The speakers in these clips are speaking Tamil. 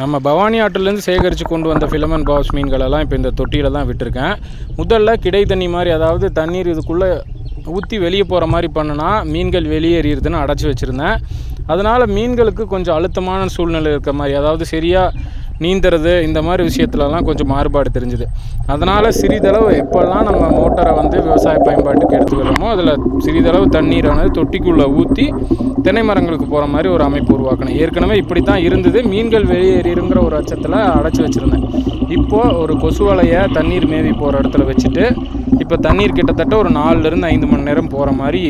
நம்ம பவானி ஆற்றுலேருந்து சேகரித்து கொண்டு வந்த ஃபிலமன் பாஸ் மீன்களெல்லாம் இப்போ இந்த தொட்டியில் தான் விட்டுருக்கேன். முதல்ல கிடை தண்ணி மாதிரி அதாவது தண்ணீர் இதுக்குள்ளே ஊற்றி வெளியே போகிற மாதிரி பண்ணுனா மீன்கள் வெளியேறிடுதுன்னு அடைச்சி வச்சுருந்தேன். அதனால் மீன்களுக்கு கொஞ்சம் அழுத்தமான சூழ்நிலை இருக்க மாதிரி அதாவது சரியாக நீந்துறது இந்த மாதிரி விஷயத்துலலாம் கொஞ்சம் மாறுபாடு தெரிஞ்சுது. அதனால் சிறிதளவு எப்போல்லாம் நம்ம மோட்டரை வந்து விவசாய பயன்பாட்டுக்கு எடுத்துக்கிறோமோ அதில் சிறிதளவு தண்ணீரானது தொட்டிக்குள்ளே ஊற்றி தென்னை மரங்களுக்கு போகிற மாதிரி ஒரு அமைப்பு உருவாக்கணும். ஏற்கனவே இப்படி தான் இருந்தது. மீன்கள் வெளியேறிங்கிற ஒரு அச்சத்தில் அடைச்சி வச்சுருந்தேன். இப்போது ஒரு கொசு வலையை தண்ணீர் மேவி போகிற இடத்துல வச்சுட்டு இப்போ தண்ணீர் கிட்டத்தட்ட ஒரு நாலுலேருந்து ஐந்து மணி நேரம் போகிற மாதிரி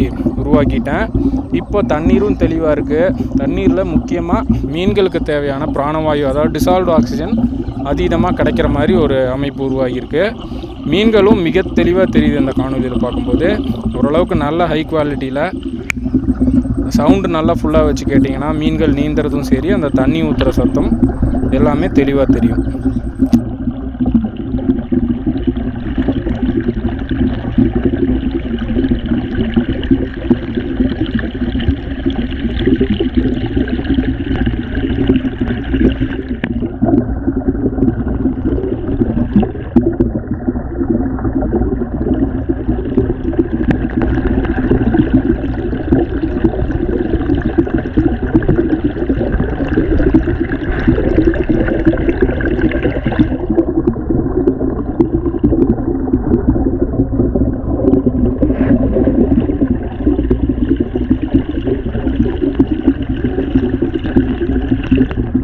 உருவாக்கிட்டேன். இப்போ தண்ணீரும் தெளிவாக இருக்குது தண்ணீரில் முக்கியமாக மீன்களுக்கு தேவையான பிராணவாயு அதாவது டிசால்வ்டு ஆக்சிஜன் அதீதமாக கிடைக்கிற மாதிரி ஒரு அமைப்பு உருவாகியிருக்கு. மீன்களும் மிக தெளிவாக தெரியுது இந்த காணொலியில் பார்க்கும்போது. ஓரளவுக்கு நல்ல ஹை குவாலிட்டியில் சவுண்டு நல்லா ஃபுல்லாக வச்சு கேட்டிங்கன்னா மீன்கள் நீந்துறதும் சரி அந்த தண்ணி ஊற்றுற சத்தம் எல்லாமே தெளிவாக தெரியும். Thank